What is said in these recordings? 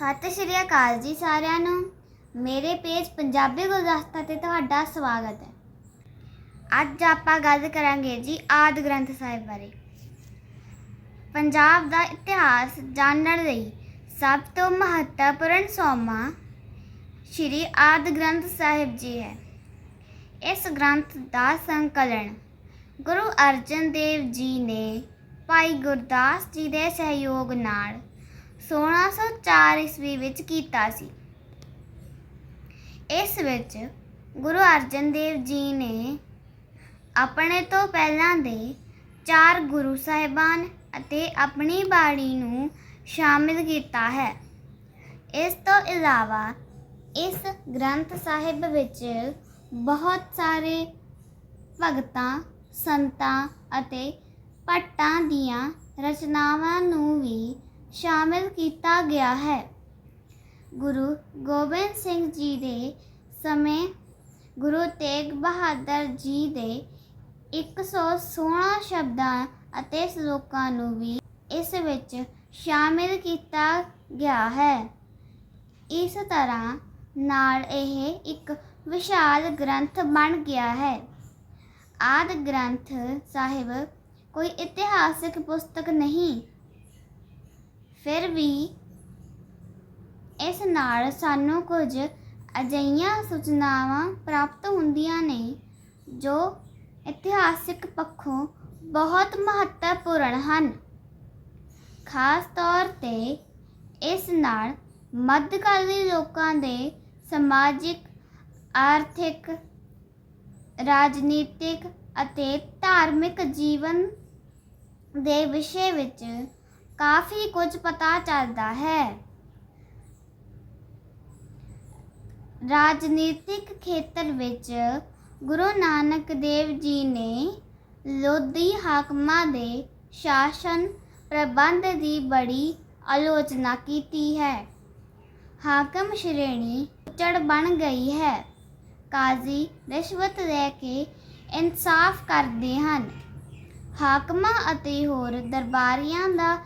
ਸਤਿ ਸ਼੍ਰੀ ਅਕਾਲ ਜੀ ਸਾਰਿਆਂ ਨੂੰ। ਮੇਰੇ ਪੇਜ ਪੰਜਾਬੀ ਗੁਲਦਸਤਾ ਤੇ ਤੁਹਾਡਾ ਸਵਾਗਤ ਹੈ। ਅੱਜ ਆਪਾਂ ਗੱਲ ਕਰਾਂਗੇ ਜੀ ਆਦਿ ਗ੍ਰੰਥ ਸਾਹਿਬ ਬਾਰੇ। ਪੰਜਾਬ ਦਾ ਇਤਿਹਾਸ ਜਾਣਨ ਲਈ ਸਭ ਤੋਂ ਮਹੱਤਵਪੂਰਨ ਸੋਮਾ ਸ਼੍ਰੀ ਆਦਿ ਗ੍ਰੰਥ ਸਾਹਿਬ ਜੀ ਹੈ। ਇਸ ਗ੍ਰੰਥ ਦਾ ਸੰਕਲਨ ਗੁਰੂ ਅਰਜਨ ਦੇਵ ਜੀ ਨੇ ਭਾਈ ਗੁਰਦਾਸ ਜੀ ਦੇ ਸਹਿਯੋਗ ਨਾਲ 1604 ਈਸਵੀ ਵਿੱਚ ਕੀਤਾ ਸੀ। ਇਸ ਵਿੱਚ ਗੁਰੂ ਅਰਜਨ ਦੇਵ ਜੀ ਨੇ ਆਪਣੇ ਤੋਂ ਪਹਿਲਾਂ ਦੇ ਚਾਰ ਗੁਰੂ ਸਾਹਿਬਾਨ ਅਤੇ ਆਪਣੀ ਬਾਣੀ ਨੂੰ ਸ਼ਾਮਿਲ ਕੀਤਾ ਹੈ। ਇਸ ਤੋਂ ਇਲਾਵਾ ਇਸ ਗ੍ਰੰਥ ਸਾਹਿਬ ਵਿੱਚ ਬਹੁਤ ਸਾਰੇ ਭਗਤਾਂ, ਸੰਤਾਂ ਅਤੇ ਭੱਟਾਂ ਦੀਆਂ ਰਚਨਾਵਾਂ ਨੂੰ ਵੀ ਸ਼ਾਮਿਲ ਕੀਤਾ ਗਿਆ ਹੈ। ਗੁਰੂ ਗੋਬਿੰਦ ਸਿੰਘ ਜੀ ਦੇ ਸਮੇਂ ਗੁਰੂ ਤੇਗ ਬਹਾਦਰ ਜੀ ਦੇ 116 ਸ਼ਬਦਾਂ ਅਤੇ ਸ਼ਲੋਕਾਂ ਨੂੰ ਵੀ ਇਸ ਵਿੱਚ ਸ਼ਾਮਿਲ ਕੀਤਾ ਗਿਆ ਹੈ। ਇਸ ਤਰ੍ਹਾਂ ਨਾਲ ਇਹ ਇੱਕ ਵਿਸ਼ਾਲ ਗ੍ਰੰਥ ਬਣ ਗਿਆ ਹੈ। ਆਦਿ ਗ੍ਰੰਥ ਸਾਹਿਬ ਕੋਈ ਇਤਿਹਾਸਿਕ ਪੁਸਤਕ ਨਹੀਂ ਫਿਰ ਵੀ ਇਸ ਨਾਲ ਸਾਨੂੰ ਕੁਝ ਅਜਿਹੀਆਂ ਸੂਚਨਾਵਾਂ ਪ੍ਰਾਪਤ ਹੁੰਦੀਆਂ ਨੇ ਜੋ ਇਤਿਹਾਸਿਕ ਪੱਖੋਂ ਬਹੁਤ ਮਹੱਤਵਪੂਰਨ ਹਨ। ਖਾਸ ਤੌਰ ਤੇ ਇਸ ਨਾਲ ਮੱਧਕਾਲੀ ਲੋਕਾਂ ਦੇ ਸਮਾਜਿਕ, ਆਰਥਿਕ, ਰਾਜਨੀਤਿਕ ਅਤੇ ਧਾਰਮਿਕ ਜੀਵਨ ਦੇ ਵਿਸ਼ੇ ਵਿੱਚ ਕਾਫੀ ਕੁਝ ਪਤਾ ਚੱਲਦਾ ਹੈ। ਰਾਜਨੀਤਿਕ ਖੇਤਰ ਵਿੱਚ ਗੁਰੂ ਨਾਨਕ ਦੇਵ ਜੀ ਨੇ ਲੋਧੀ ਹਾਕਮਾਂ ਦੇ ਸ਼ਾਸਨ ਪ੍ਰਬੰਧ ਦੀ ਬੜੀ ਆਲੋਚਨਾ ਕੀਤੀ ਹੈ। ਹਾਕਮ ਸ਼੍ਰੇਣੀ ਚੜ ਬਣ ਗਈ ਹੈ। ਕਾਜ਼ੀ ਰਿਸ਼ਵਤ ਲੈ ਕੇ ਇਨਸਾਫ ਕਰਦੇ ਹਨ। ਹਾਕਮਾਂ ਅਤੇ ਹੋਰ ਦਰਬਾਰੀਆਂ ਦਾ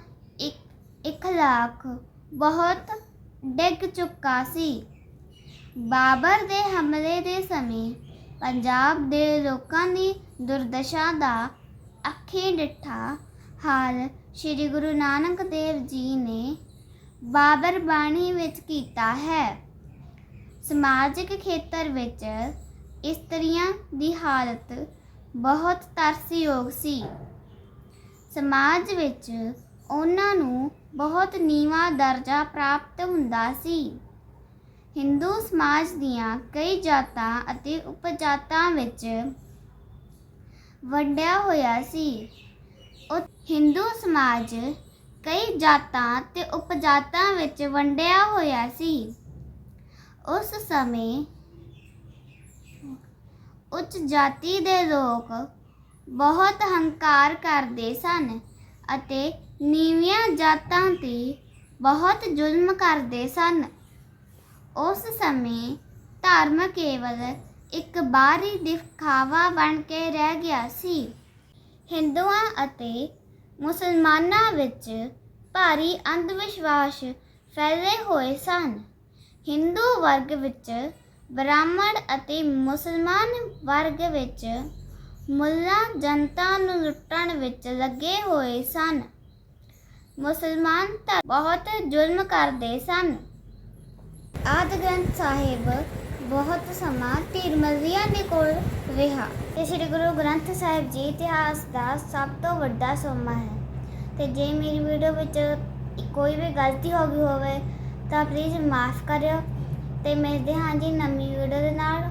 ਇੱਕ ਬਹੁਤ ਡਿੱਗ ਚੁੱਕਾ ਸੀ। ਬਾਬਰ ਦੇ ਹਮਲੇ ਦੇ ਸਮੇਂ ਪੰਜਾਬ ਦੇ ਲੋਕਾਂ ਦੀ ਦੁਰਦਸ਼ਾ ਦਾ ਅੱਖੀਂ ਡਿੱਠਾ ਹਾਲ ਸ੍ਰੀ ਗੁਰੂ ਨਾਨਕ ਦੇਵ ਜੀ ਨੇ ਬਾਬਰ ਬਾਣੀ ਵਿੱਚ ਕੀਤਾ ਹੈ। ਸਮਾਜਿਕ ਖੇਤਰ ਵਿੱਚ ਇਸਤਰੀਆਂ ਦੀ ਹਾਲਤ ਬਹੁਤ ਤਰਸਯੋਗ ਸੀ। ਸਮਾਜ ਵਿੱਚ ਉਹਨਾਂ ਨੂੰ ਬਹੁਤ ਨੀਵਾਂ ਦਰਜਾ ਪ੍ਰਾਪਤ ਹੁੰਦਾ ਸੀ। ਹਿੰਦੂ ਸਮਾਜ ਦੀਆਂ ਕਈ ਜਾਤਾਂ ਅਤੇ ਉਪਜਾਤਾਂ ਵਿੱਚ ਵੰਡਿਆ ਹੋਇਆ ਸੀ। ਉਹ ਹਿੰਦੂ ਸਮਾਜ ਕਈ ਜਾਤਾਂ ਤੇ ਉਪਜਾਤਾਂ ਵਿੱਚ ਵੰਡਿਆ ਹੋਇਆ ਸੀ। ਉਸ ਸਮੇਂ ਉੱਚ ਜਾਤੀ ਦੇ ਲੋਕ ਬਹੁਤ ਹੰਕਾਰ ਕਰਦੇ ਸਨ। ਅਤੇ ਨੀਵੀਆਂ ਜਾਤਾਂ ਤੇ ਬਹੁਤ ਜ਼ੁਲਮ ਕਰਦੇ ਸਨ। ਉਸ ਸਮੇਂ ਧਰਮ ਕੇਵਲ ਇੱਕ ਬਾਹਰੀ ਦਿਖਾਵਾ ਬਣ ਕੇ ਰਹਿ ਗਿਆ ਸੀ। ਹਿੰਦੂਆਂ ਅਤੇ ਮੁਸਲਮਾਨਾਂ ਵਿੱਚ ਭਾਰੀ ਅੰਧ ਵਿਸ਼ਵਾਸ ਫੈਲੇ ਹੋਏ ਸਨ। ਹਿੰਦੂ ਵਰਗ ਵਿੱਚ ਬ੍ਰਾਹਮਣ ਅਤੇ ਮੁਸਲਮਾਨ ਵਰਗ ਵਿੱਚ ਮੁੱਲਾ ਜਨਤਾ ਨੂੰ ਲੁੱਟਣ ਵਿੱਚ ਲੱਗੇ ਹੋਏ ਸਨ। ਮੁਸਲਮਾਨ ਤਾਂ ਬਹੁਤ ਜ਼ੁਲਮ ਕਰਦੇ ਸਨ। ਆਦਿ ਗ੍ਰੰਥ ਸਾਹਿਬ ਬਹੁਤ ਸਮਾਂ ਧੀਰਮਜ਼ੀਆਂ ਦੇ ਕੋਲ ਰਿਹਾ ਤੇ ਸ੍ਰੀ ਗੁਰੂ ਗ੍ਰੰਥ ਸਾਹਿਬ ਜੀ ਇਤਿਹਾਸ ਦਾ ਸਭ ਤੋਂ ਵੱਡਾ ਸੋਮਾ ਹੈ। ਤੇ ਜੇ ਮੇਰੀ ਵੀਡੀਓ ਵਿੱਚ ਕੋਈ ਵੀ ਗਲਤੀ ਹੋ ਗਈ ਹੋਵੇ ਤਾਂ ਪਲੀਜ਼ ਮਾਫ ਕਰਿਓ ਤੇ ਮਿਲਦੇ ਹਾਂ ਜੀ ਨਵੀਂ ਵੀਡੀਓ ਦੇ ਨਾਲ।